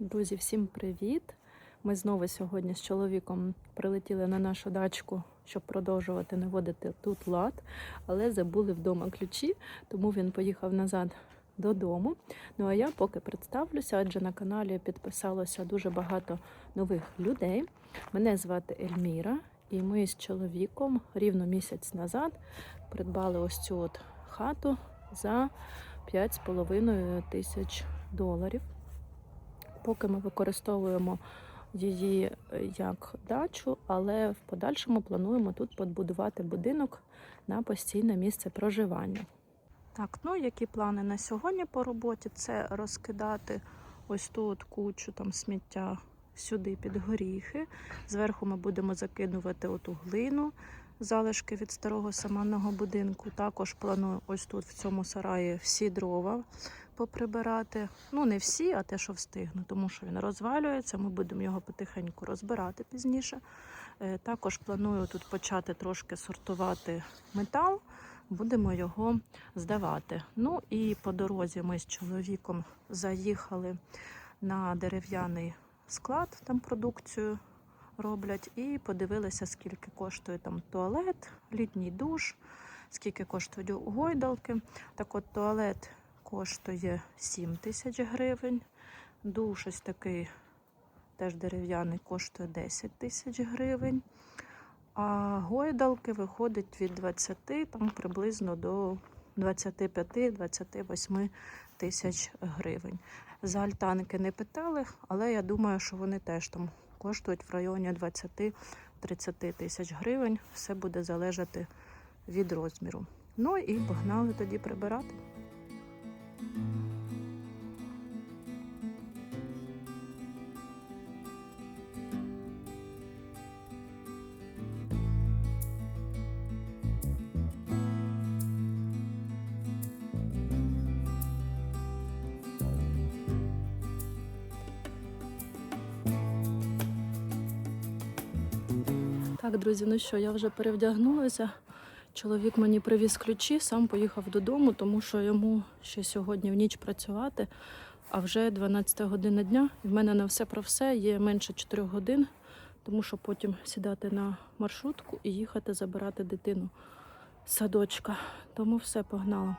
Друзі, всім привіт! Ми знову сьогодні з чоловіком прилетіли на нашу дачку, щоб продовжувати наводити тут лад, але забули вдома ключі, тому він поїхав назад додому. Ну а я поки представлюся, адже на каналі підписалося дуже багато нових людей. Мене звати Ельміра, і ми з чоловіком рівно місяць назад придбали ось цю от хату за 5,5 тисяч доларів. Поки ми використовуємо її е, як дачу, але в подальшому плануємо тут побудувати будинок на постійне місце проживання. Так, ну які плани на сьогодні по роботі? Це розкидати ось тут кучу там сміття сюди під горіхи. Зверху ми будемо закидувати оту глину, залишки від старого саманного будинку. Також планую ось тут в цьому сараї всі дрова поприбирати. Ну, не всі, а те, що встигну, тому що він розвалюється. Ми будемо його потихеньку розбирати пізніше. Е, Також планую тут почати трошки сортувати метал, будемо його здавати. Ну і по дорозі ми з чоловіком заїхали на дерев'яний склад, там продукцію роблять, і подивилися, скільки коштує там туалет, літній душ, скільки коштують гойдалки. Так от туалет коштує 7 тисяч гривень. Душ ось такий теж дерев'яний коштує 10 тисяч гривень. А гойдалки виходить від 20 там приблизно до 25-28 тисяч гривень. За альтанки не питали, але я думаю, що вони теж там коштують в районі 20-30 тисяч гривень. Все буде залежати від розміру. Ну і погнали тоді прибирати. Так, друзі, ну що, я вже перевдягнулася. Чоловік мені привіз ключі, сам поїхав додому, тому що йому ще сьогодні в ніч працювати, а вже 12 година дня. І в мене на все про все є менше 4 годин, тому що потім сідати на маршрутку і їхати забирати дитину садочка. Тому все погнала.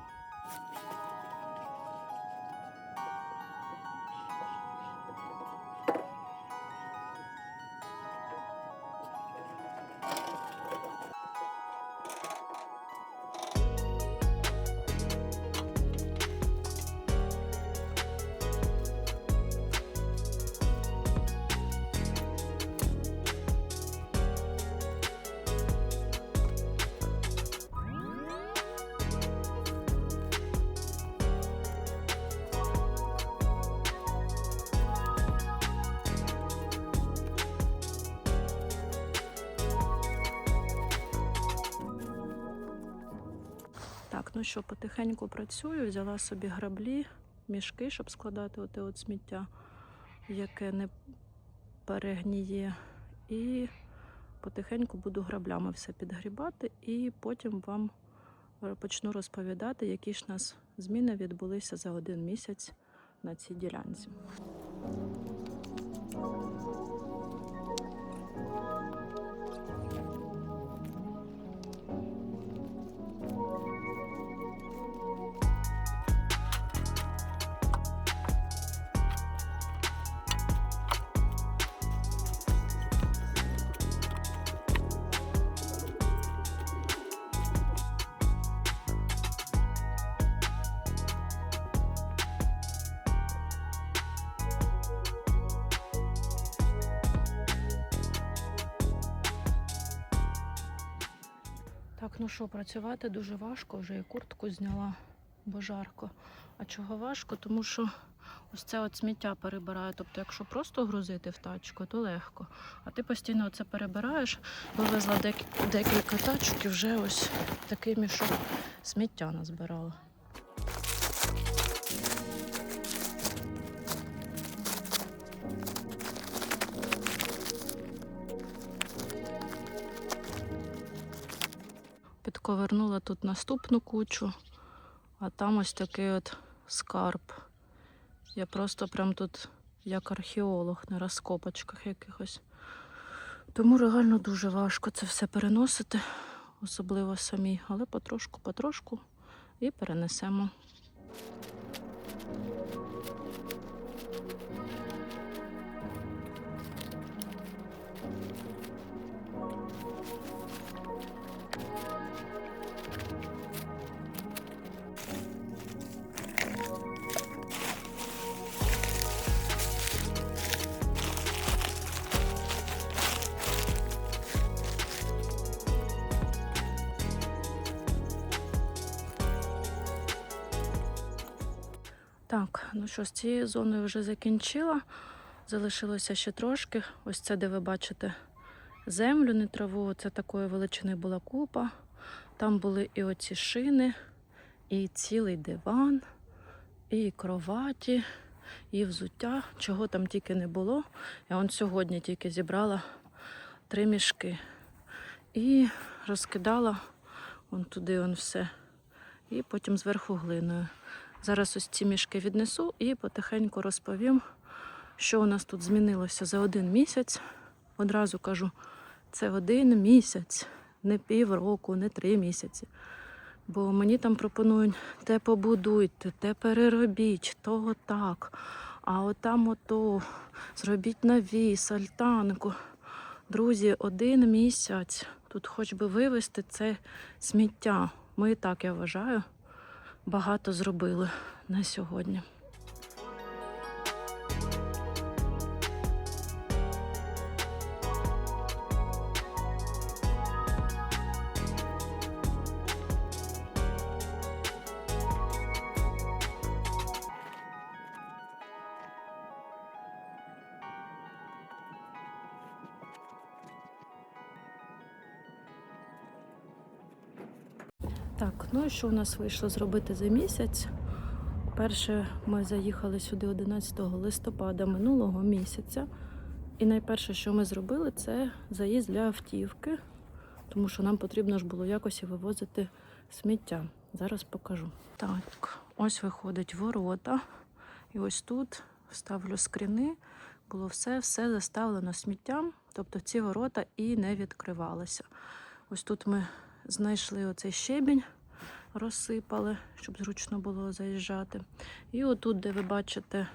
Ну що, потихеньку працюю, взяла собі граблі, мішки, щоб складати оте от сміття, яке не перегніє. І потихеньку буду граблями все підгрібати, і потім вам почну розповідати, які ж нас зміни відбулися за один місяць на цій ділянці. Що, працювати дуже важко, вже і куртку зняла, бо жарко. А чого важко? Тому що ось це от сміття перебирає. Тобто, якщо просто грузити в тачку, то легко. А ти постійно це перебираєш, вивезла дек- декілька тачок і вже ось такий мішок сміття назбирала. Підковернула тут наступну кучу, а там ось такий от скарб. Я просто прям тут як археолог на розкопочках якихось. Тому реально дуже важко це все переносити, особливо самі, але потрошку-потрошку і перенесемо. Ну що, з цією зоною вже закінчила. Залишилося ще трошки. Ось це, де ви бачите землю, не траву. Це такої величини була купа. Там були і оці шини, і цілий диван, і кроваті, і взуття, чого там тільки не було. Я он сьогодні тільки зібрала три мішки. І розкидала вон туди он все. І потім зверху глиною. Зараз ось ці мішки віднесу і потихеньку розповім, що у нас тут змінилося за один місяць. Одразу кажу, це один місяць, не півроку, не три місяці. Бо мені там пропонують те побудуйте, те переробіть, того так. А отам ото зробіть навіс, альтанку. Друзі, один місяць. Тут хоч би вивезти це сміття. Ми і так, я вважаю, багато зробили на сьогодні. Так, ну і що у нас вийшло зробити за місяць? Перше, ми заїхали сюди 11 листопада минулого місяця. І найперше, що ми зробили, це заїзд для автівки, тому що нам потрібно ж було якось вивозити сміття. Зараз покажу. Так, ось виходить ворота. І ось тут ставлю скріни. Було все, все заставлено сміттям, тобто ці ворота і не відкривалися. Ось тут ми знайшли оцей щебінь, розсипали, щоб зручно було заїжджати. І отут, де ви бачите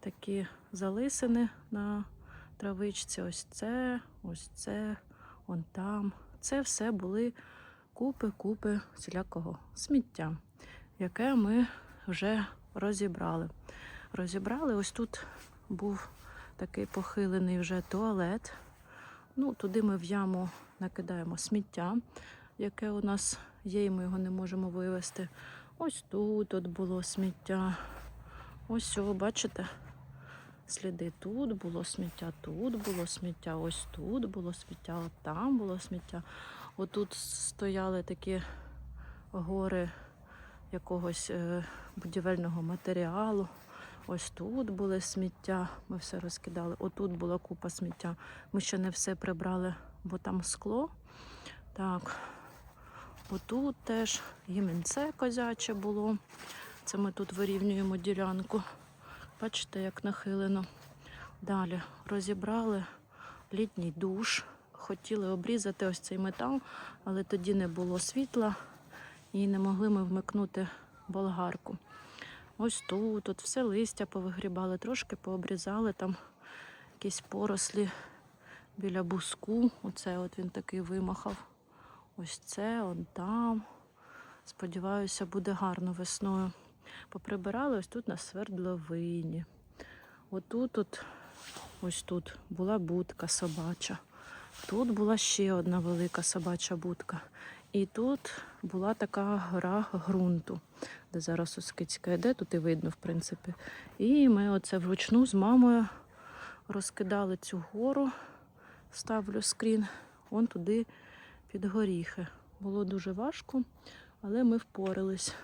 такі залисини на травичці, ось це, ось це, он там. Це все були купи-купи всілякого сміття, яке ми вже розібрали. Розібрали, ось тут був такий похилений вже туалет. Ну, туди ми в яму накидаємо сміття, яке у нас є, і ми його не можемо вивезти. Ось тут от було сміття. Ось, о, бачите? Сліди тут було сміття, тут було сміття, ось тут було сміття, от там було сміття. Отут стояли такі гори якогось е, будівельного матеріалу. Ось тут були сміття, ми все розкидали. Отут була купа сміття. Ми ще не все прибрали, бо там скло. Так, отут теж гімінце козяче було. Це ми тут вирівнюємо ділянку. Бачите, як нахилено. Далі розібрали літній душ. Хотіли обрізати ось цей метал, але тоді не було світла і не могли ми вмикнути болгарку. Ось тут, тут все листя повигрібали, трошки пообрізали там якісь порослі біля буску. Оце от він такий вимахав. Ось це, он там. Сподіваюся, буде гарно весною. Поприбирали ось тут на свердловині. Отут, от, ось тут була будка собача. Тут була ще одна велика собача будка. І тут була така гора ґрунту, де зараз Оскицька йде, тут і видно, в принципі. І ми оце вручну з мамою розкидали цю гору, ставлю скрін, вон туди під горіхи. Було дуже важко, але ми впорались.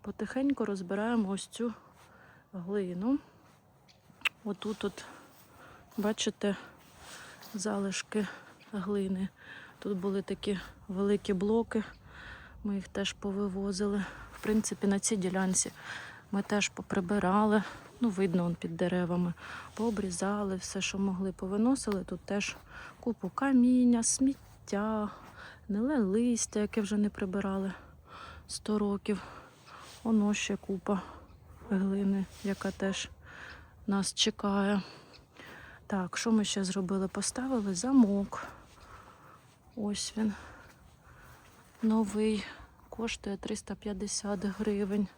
Потихеньку розбираємо ось цю глину. Отут, от, бачите, залишки глини. Тут були такі великі блоки, ми їх теж повивозили. В принципі, на цій ділянці ми теж поприбирали. Ну, видно, он під деревами. Пообрізали все, що могли, повиносили. Тут теж купу каміння, сміття, гниле листя, яке вже не прибирали 100 років. Воно ще купа глини, яка теж нас чекає. Так, що ми ще зробили? Поставили замок. Ось він. Новий. Коштує 350 гривень.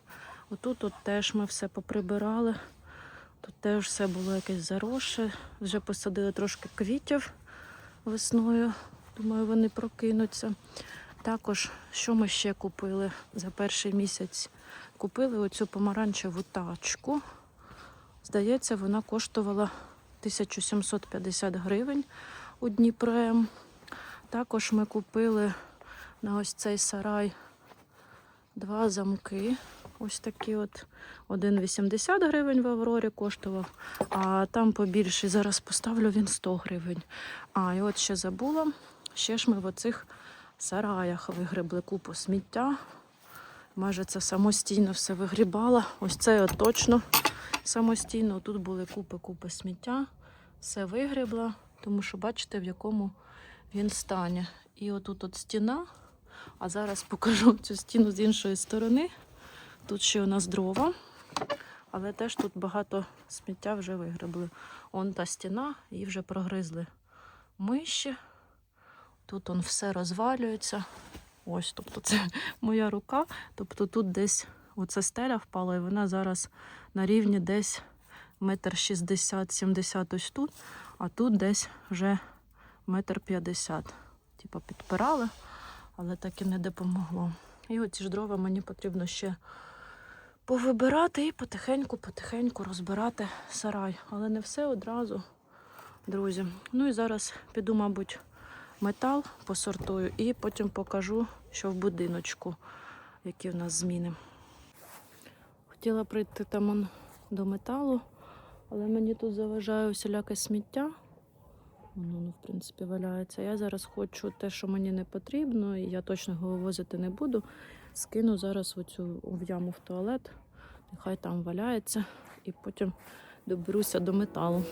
Отут от теж ми все поприбирали. Тут теж все було якесь заросше. Вже посадили трошки квітів весною. Думаю, вони прокинуться. Також, що ми ще купили за перший місяць? Купили оцю помаранчеву тачку. Здається, вона коштувала 1750 гривень у Дніпрем. Також ми купили на ось цей сарай два замки. Ось такі от. Один 80 гривень в Аврорі коштував, а там побільший. Зараз поставлю він 100 гривень. А, і от ще забула. Ще ж ми в оцих сараях вигребли купу сміття. Майже це самостійно все вигрібала. Ось це от точно самостійно. Тут були купи-купи сміття. Все вигрібла, тому що бачите, в якому він стані. І отут от стіна. А зараз покажу цю стіну з іншої сторони. Тут ще у нас дрова, але теж тут багато сміття вже вигребли. Он та стіна, її вже прогризли миші. Тут он все розвалюється. Ось, тобто це моя рука. Тобто тут десь оця стеля впала, і вона зараз на рівні десь метр шістдесят, сімдесят ось тут, а тут десь вже метр п'ятдесят. Типу підпирали, але так і не допомогло. І оці ж дрова мені потрібно ще повибирати і потихеньку-потихеньку розбирати сарай. Але не все одразу, друзі. Ну і зараз піду, мабуть, метал посортую і потім покажу, що в будиночку, які в нас зміни. Хотіла прийти там до металу, але мені тут заважає усіляке сміття. Воно, ну, в принципі, валяється. Я зараз хочу те, що мені не потрібно, і я точно його вивозити не буду. Скину зараз оцю в яму в туалет, нехай там валяється, і потім доберуся до металу.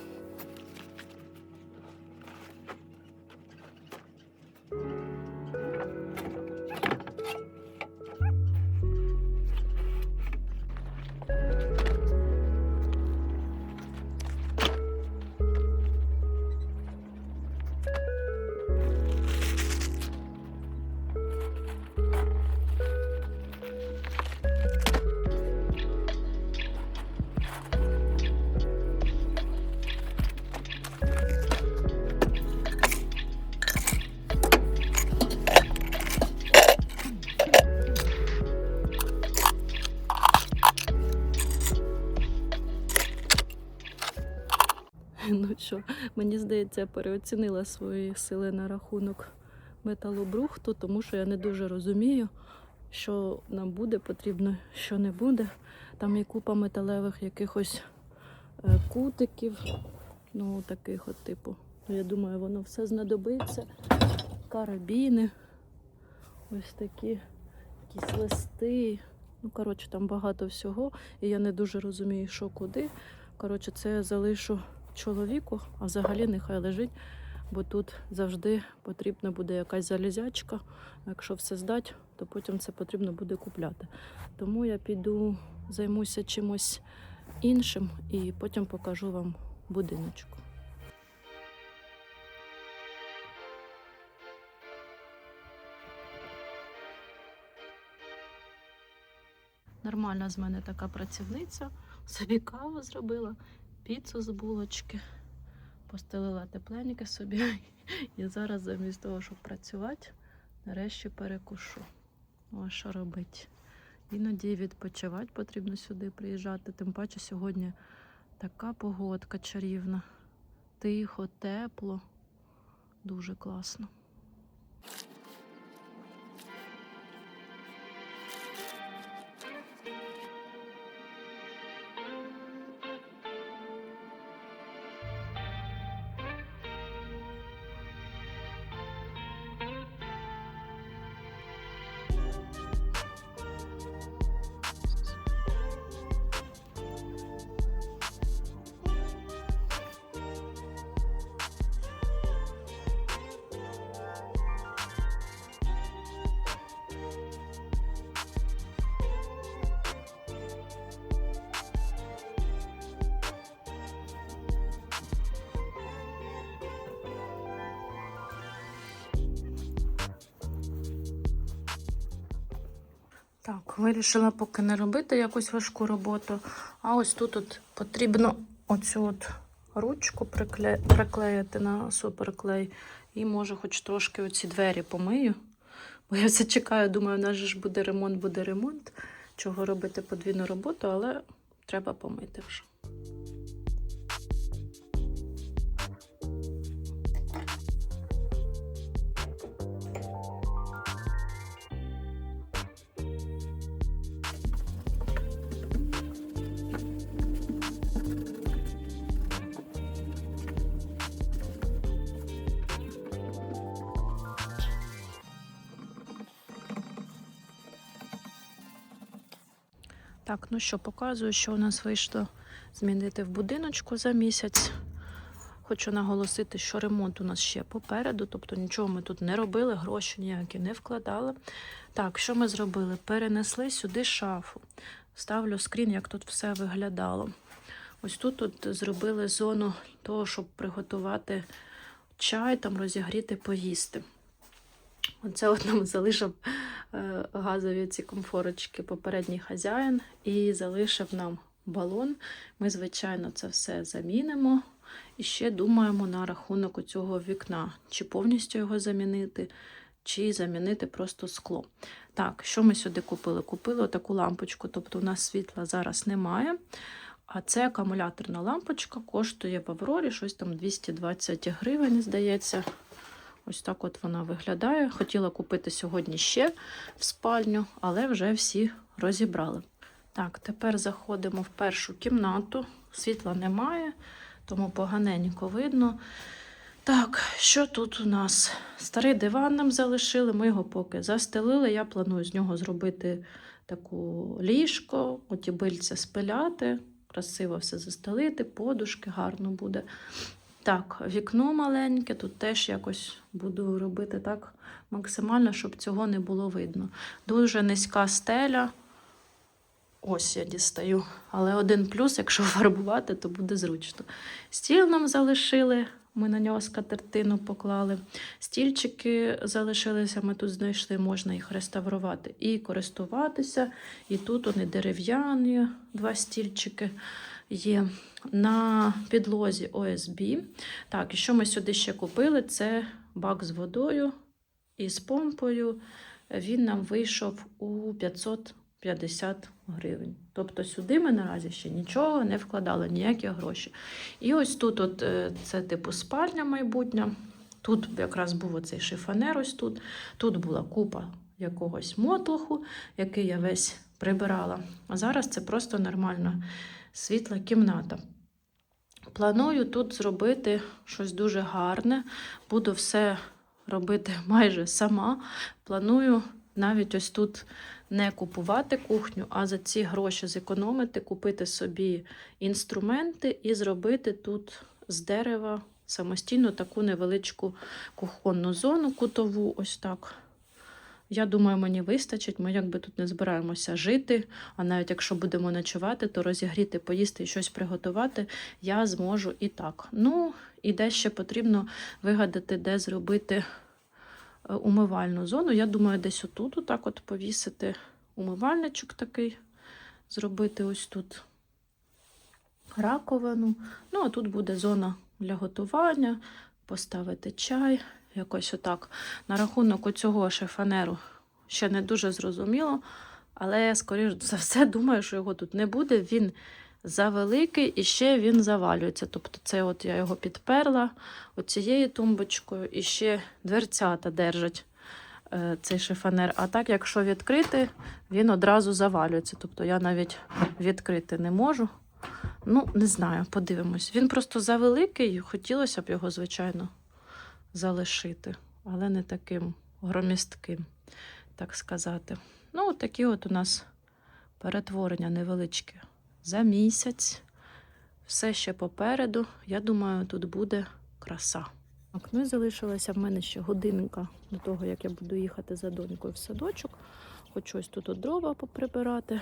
Здається, переоцінила свої сили на рахунок металобрухту, тому що я не дуже розумію, що нам буде потрібно, що не буде. Там є купа металевих якихось е, кутиків, ну таких от типу. Ну, я думаю, воно все знадобиться. Карабіни, ось такі якісь листи. Ну, коротше, там багато всього, і я не дуже розумію, що куди. Коротше, це я залишу чоловіку, а взагалі нехай лежить, бо тут завжди потрібна буде якась залізячка. Якщо все здати, то потім це потрібно буде купляти. Тому я піду займуся чимось іншим і потім покажу вам будиночку. Нормальна з мене така працівниця. Собі каву зробила, піцу з булочки, постелила тепленьке собі. І зараз замість того, щоб працювати, нарешті перекушу. Ну, а що робити? Іноді відпочивати потрібно сюди приїжджати. Тим паче сьогодні така погодка чарівна. Тихо, тепло. Дуже класно. Так, вирішила поки не робити якусь важку роботу. А ось тут от потрібно оцю от ручку прикле... приклеїти на суперклей. І може хоч трошки оці двері помию. Бо я все чекаю, думаю, у нас ж буде ремонт, буде ремонт. Чого робити подвійну роботу, але треба помити вже. Так, ну що, показую, що у нас вийшло змінити в будиночку за місяць. Хочу наголосити, що ремонт у нас ще попереду, тобто нічого ми тут не робили, гроші ніякі не вкладали. Так, що ми зробили? Перенесли сюди шафу. Ставлю скрін, як тут все виглядало. Ось тут от зробили зону того, щоб приготувати чай, там розігріти, поїсти. Оце от нам залишив е, газові ці комфорочки попередній хазяїн і залишив нам балон. Ми, звичайно, це все замінимо. І ще думаємо на рахунок цього вікна, чи повністю його замінити, чи замінити просто скло. Так, що ми сюди купили? Купили таку лампочку, тобто у нас світла зараз немає. А це акумуляторна лампочка, коштує в Аврорі щось там 220 гривень, здається. Ось так от вона виглядає. Хотіла купити сьогодні ще в спальню, але вже всі розібрали. Так, тепер заходимо в першу кімнату. Світла немає, тому поганенько видно. Так, що тут у нас? Старий диван нам залишили, ми його поки застелили. Я планую з нього зробити таку ліжко, оті бильця спиляти, красиво все застелити, подушки гарно буде. Так, вікно маленьке, тут теж якось буду робити так максимально, щоб цього не було видно. Дуже низька стеля. Ось я дістаю. Але один плюс, якщо фарбувати, то буде зручно. Стіл нам залишили, ми на нього скатертину поклали. Стільчики залишилися, ми тут знайшли, можна їх реставрувати і користуватися. І тут вони дерев'яні, два стільчики є. На підлозі ОСБ. Так, і що ми сюди ще купили? Це бак з водою і з помпою. Він нам вийшов у 550 гривень. Тобто сюди ми наразі ще нічого не вкладали, ніякі гроші. І ось тут, от, е, це типу спальня майбутня. Тут якраз був оцей шифонер, ось тут. Тут була купа якогось мотлуху, який я весь прибирала. А зараз це просто нормальна світла кімната. Планую тут зробити щось дуже гарне. Буду все робити майже сама. Планую навіть ось тут не купувати кухню, а за ці гроші зекономити, купити собі інструменти і зробити тут з дерева самостійно таку невеличку кухонну зону кутову. Ось так. Я думаю, мені вистачить. Ми якби тут не збираємося жити. А навіть якщо будемо ночувати, то розігріти, поїсти і щось приготувати я зможу і так. Ну, і де ще потрібно вигадати, де зробити е, умивальну зону. Я думаю, десь отут, отак от повісити умивальничок такий, зробити ось тут раковину. Ну, а тут буде зона для готування, поставити чай. Якось отак. На рахунок оцього шифонеру ще не дуже зрозуміло, але скоріш за все, думаю, що його тут не буде. Він завеликий і ще він завалюється. Тобто, це от я його підперла оцією тумбочкою, і ще дверцята держать е, цей шифонер. А так, якщо відкрити, він одразу завалюється. Тобто я навіть відкрити не можу. Ну, не знаю, подивимось. Він просто завеликий, хотілося б його, звичайно залишити, але не таким громістким, так сказати. Ну, такі от у нас перетворення невеличке за місяць. Все ще попереду. Я думаю, тут буде краса. Так, ну і залишилася в мене ще годинка до того, як я буду їхати за донькою в садочок. Хочу ось тут от дрова поприбирати.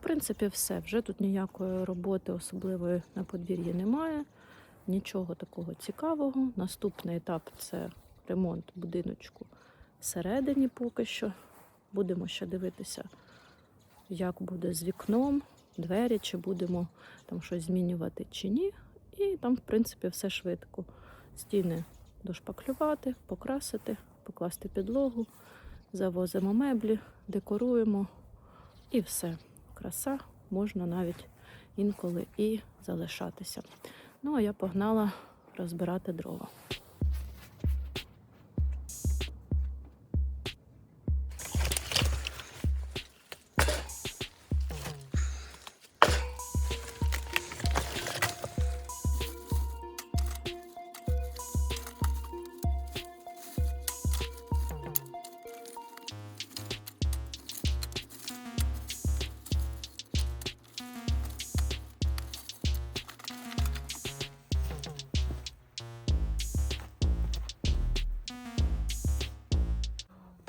В принципі, все. Вже тут ніякої роботи особливої на подвір'ї немає. Нічого такого цікавого. Наступний етап це ремонт будиночку всередині поки що. Будемо ще дивитися як буде з вікном, двері, чи будемо там щось змінювати чи ні. І там, в принципі, все швидко. Стіни дошпаклювати, покрасити, покласти підлогу, завозимо меблі, декоруємо і все. Краса можна навіть інколи і залишатися. Ну, а я погнала розбирати дрова.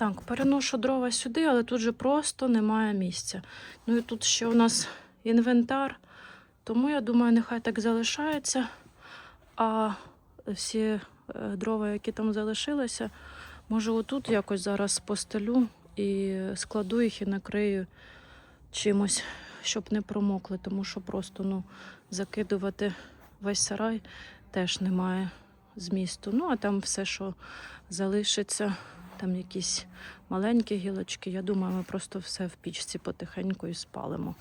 Так, переношу дрова сюди, але тут же просто немає місця. Ну і тут ще у нас інвентар, тому я думаю, нехай так залишається. А всі е, дрова, які там залишилися, може отут якось зараз постелю і складу їх і накрию чимось, щоб не промокли, тому що просто ну, закидувати весь сарай теж немає змісту. Ну, а там все, що залишиться, там якісь маленькі гілочки. Я думаю, ми просто все в пічці потихеньку і спалимо.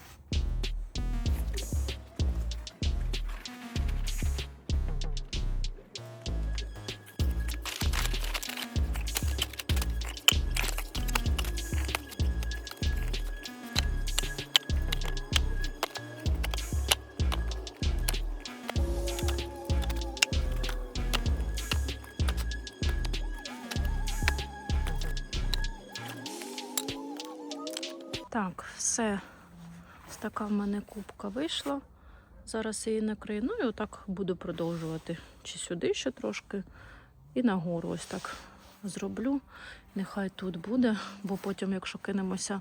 Така в мене кубка вийшла. Зараз її накрию. Ну і отак буду продовжувати. Чи сюди ще трошки, і нагору ось так зроблю. Нехай тут буде, бо потім, якщо кинемося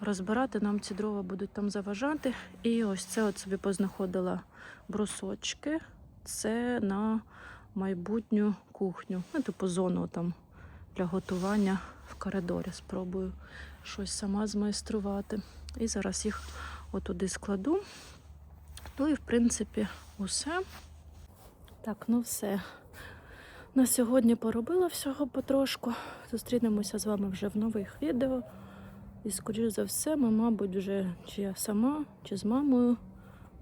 розбирати, нам ці дрова будуть там заважати. І ось це от собі познаходила брусочки. Це на майбутню кухню. Ну, типу зону там для готування в коридорі. Спробую щось сама змайструвати. І зараз їх отуди складу. Ну і, в принципі, усе. Так, ну все. На сьогодні поробила всього потрошку. Зустрінемося з вами вже в нових відео. І, скоріш за все, ми, мабуть, вже чи я сама, чи з мамою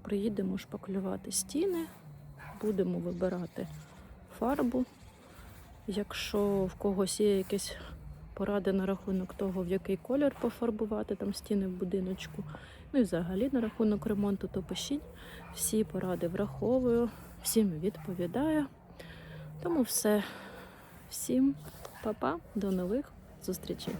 приїдемо шпаклювати стіни, будемо вибирати фарбу. Якщо в когось є якісь поради на рахунок того, в який колір пофарбувати там стіни в будиночку. Ну і взагалі на рахунок ремонту, то пишіть. Всі поради враховую, всім відповідаю. Тому все. Всім па-па, до нових зустрічей.